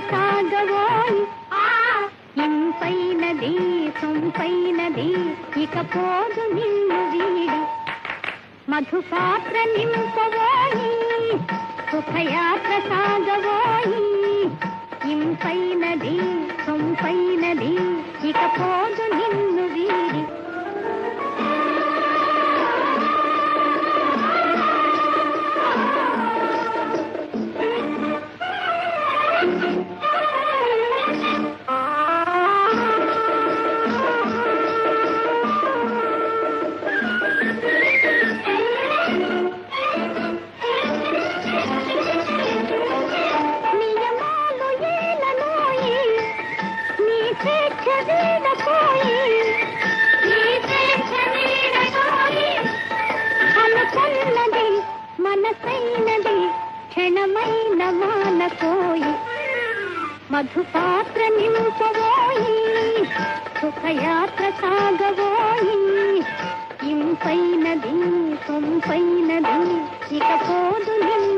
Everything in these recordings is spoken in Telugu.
సుఖయాత్ర ఇంపైనది సొంపైనది ఇక పోదు నిన్ను వీడి. మధుపాత్ర నింపవోయి సుఖయాత్ర సాగవోయి ఇంపైనది సొంపైనది ఇక పోదు నిన్ను మనసైనది క్షణమైన మానకోయి మధుపాత్ర నింపబోయి సుఖయాత్ర సాగబోయి ఇంపైనది సొంపైనది ఇక పోదు నిన్ను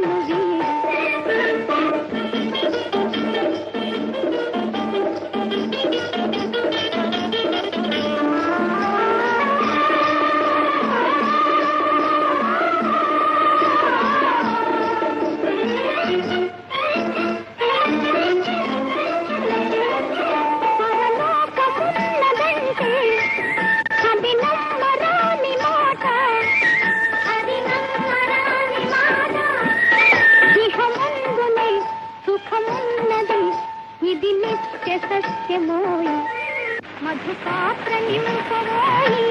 ఇది నిత్య సత్యమోయి మధుపాత్ర నింపబోయి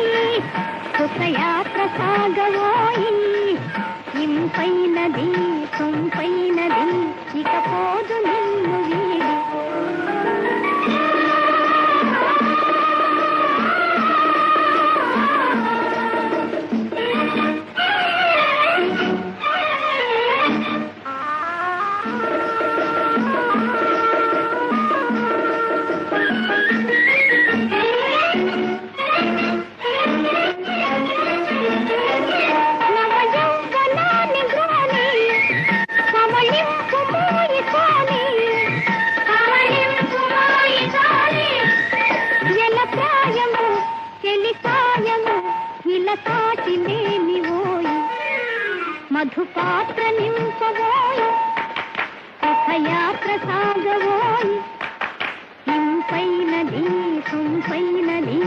సుఖయాత్ర సాగబోయి ఇంపైనది సొంపైనది ఇక మధుల తాటిలేని ఓయి మధుపాత్ర నింపబోయి కథయాత్ర సాగబోయి ఇంపైనది సొంపైనది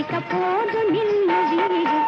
ఇకపోదు నిన్న వీడు.